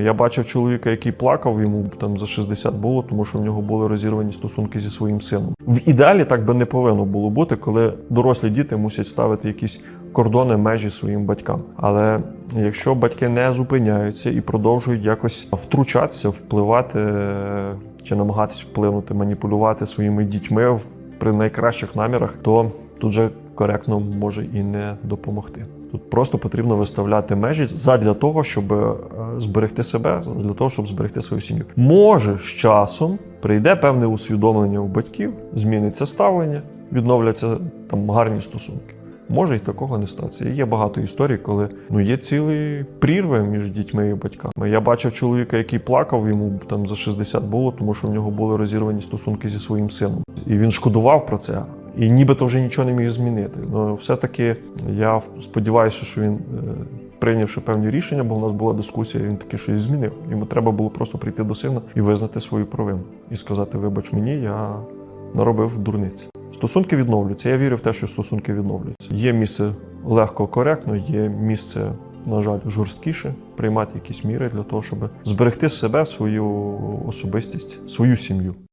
Я бачив чоловіка, який плакав, йому там за 60 було, тому що в нього були розірвані стосунки зі своїм сином. В ідеалі так би не повинно було бути, коли дорослі діти мусять ставити якісь кордони, межі своїм батькам. Але якщо батьки не зупиняються і продовжують якось втручатися, впливати чи намагатись вплинути, маніпулювати своїми дітьми при найкращих намірах, то тут же коректно може і не допомогти. Тут просто потрібно виставляти межі задля того, щоб е, зберегти себе, для того, щоб зберегти свою сім'ю. Може, з часом прийде певне усвідомлення у батьків, зміниться ставлення, відновляться там гарні стосунки. Може і такого не статися. Є багато історій, коли ну є цілі прірви між дітьми і батьками. Я бачив чоловіка, який плакав, йому там за 60 було, тому що в нього були розірвані стосунки зі своїм сином. І він шкодував про це. І нібито вже нічого не міг змінити. Ну, все-таки я сподіваюся, що він, е, прийнявши певні рішення, бо в нас була дискусія, він таки щось змінив. Йому треба було просто прийти до сина і визнати свою провину. І сказати: вибач мені, я наробив дурниці. Стосунки відновлюються. Я вірю в те, що стосунки відновлюються. Є місце легко, коректно, є місце, на жаль, жорсткіше приймати якісь міри для того, щоб зберегти себе, свою особистість, свою сім'ю.